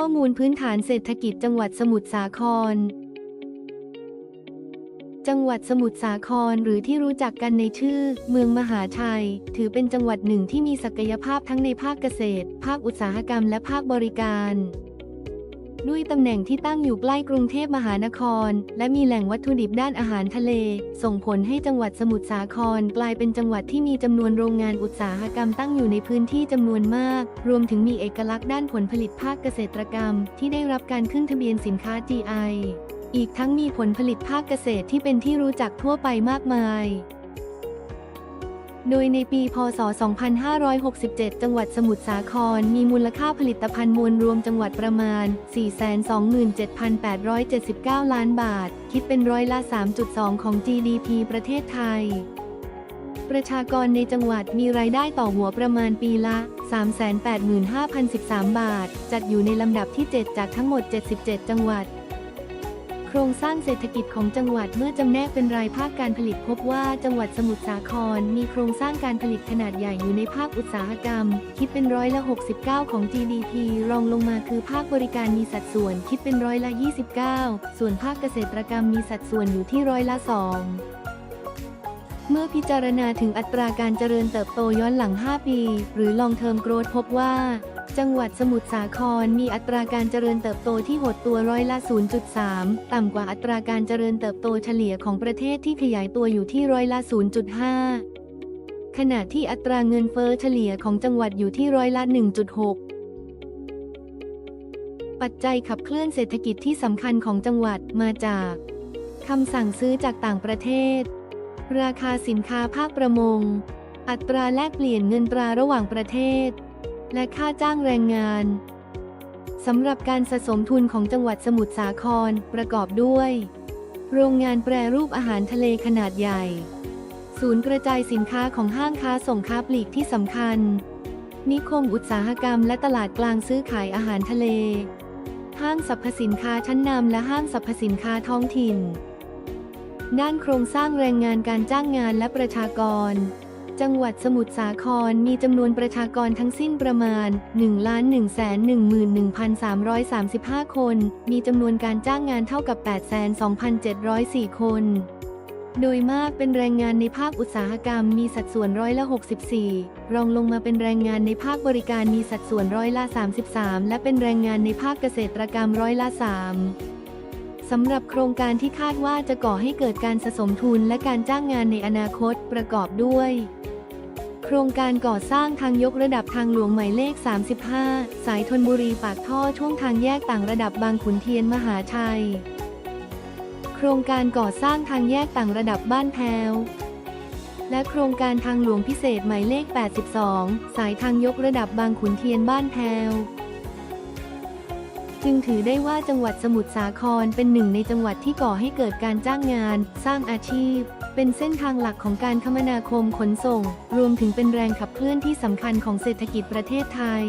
ข้อมูลพื้นฐานเศรษฐกิจจังหวัดสมุทรสาคร จังหวัดสมุทรสาครหรือที่รู้จักกันในชื่อ เมืองมหาชัย ถือเป็นจังหวัดหนึ่งที่มีศักยภาพทั้งในภาคเกษตร ภาคอุตสาหกรรมและภาคบริการ ด้วยตำแหน่งที่ตั้งอยู่ใกล้กรุงเทพมหานคร และมีแหล่งวัตถุดิบด้านอาหารทะเล ส่งผลให้จังหวัดสมุทรสาครกลายเป็นจังหวัดที่มีจำนวนโรงงานอุตสาหกรรมตั้งอยู่ในพื้นที่จำนวนมาก รวมถึงมีเอกลักษณ์ด้านผลผลิตภาคเกษตรกรรม ที่ได้รับการขึ้นทะเบียนสินค้า GI อีกทั้งมีผลผลิตภาคเกษตรที่เป็นที่รู้จักทั่วไปมากมาย โดยในปีพศ 2567 จังหวัดสมุทรสาคร มีมูลค่าผลิตภัณฑ์มวลรวมจังหวัดประมาณ 427,879 ล้านบาท คิดเป็นร้อยละ 3.2 ของ GDP ประเทศไทย ประชากรในจังหวัดมีรายได้ต่อหัวประมาณปีละ 385,013 บาท จัดอยู่ในลำดับที่ 7 จากทั้งหมด 77 จังหวัด โครงสร้างเศรษฐกิจของจังหวัดเมื่อจำแนกเป็นรายภาคการผลิตพบว่าจังหวัดสมุทรสาครมีโครงสร้างการผลิตขนาดใหญ่อยู่ในภาคอุตสาหกรรม คิดเป็นร้อยละ 69 ของ GDP รองลงมาคือภาคบริการมีสัดส่วนคิดเป็นร้อยละ 29 ส่วนภาคเกษตรกรรมมีสัดส่วนอยู่ที่ร้อยละ 2เมื่อพิจารณาถึงอัตราการเจริญเติบโตย้อนหลัง 5 ปี หรือ long term growth พบว่า จังหวัดสมุทรสาครมีอัตราการเจริญเติบโตที่หดตัวร้อยละ 0.3 ต่ำกว่าอัตราการเจริญเติบโตเฉลี่ยของประเทศที่ขยายตัวอยู่ที่ร้อยละ 0.5 ขณะที่อัตราเงินเฟ้อเฉลี่ยของจังหวัดอยู่ที่ร้อยละ 1.6ปัจจัยขับเคลื่อนเศรษฐกิจที่สำคัญของจังหวัดมาจากคำสั่งซื้อจากต่างประเทศ ราคาสินค้าภาคประมง อัตราแลกเปลี่ยนเงินตราระหว่างประเทศ และค่าจ้างแรงงานสำหรับการสะสมทุนของจังหวัดสมุทรสาครประกอบด้วย โรงงานแปรรูปอาหารทะเลขนาดใหญ่ ศูนย์กระจายสินค้าของห้างค้าส่งค้าปลีกที่สำคัญ นิคมอุตสาหกรรมและตลาดกลางซื้อขายอาหารทะเล ห้างสรรพสินค้าชั้นนำและห้างสรรพสินค้าท้องถิ่น ด้านโครงสร้างแรงงานการจ้างงานและประชากร จังหวัดสมุทรสาครมีจำนวนประชากรทั้งสิ้นประมาณ 1,111,335 คน มีจำนวนการจ้างงานเท่ากับ 8,2,704 คน โดยมากเป็นแรงงานในภาคอุตสาหกรรมมีสัดส่วนร้อยละ 64 รองลงมาเป็นแรงงานในภาคบริการมีสัดส่วนร้อยละ 33 และเป็นแรงงานในภาคเกษตรกรรมร้อยละ 3 สำหรับโครงการที่คาดว่าจะก่อให้เกิดการสะสมทุนและการจ้างงานในอนาคตประกอบด้วย โครงการก่อสร้างทางยกระดับทางหลวงหมายเลข 35 สายธนบุรีปากท่อช่วงทางแยกต่างระดับบางขุนเทียนมหาชัย โครงการก่อสร้างทางแยกต่างระดับบ้านแพวและโครงการทางหลวงพิเศษหมายเลข 82 สายทางยกระดับบางขุนเทียนบ้านแพว จึงถือได้ว่าจังหวัดสมุทรสาครเป็นหนึ่งในจังหวัดที่ก่อให้เกิดการจ้างงาน สร้างอาชีพ เป็นเส้นทางหลักของการคมนาคมขนส่ง รวมถึงเป็นแรงขับเคลื่อนที่สำคัญของเศรษฐกิจประเทศไทย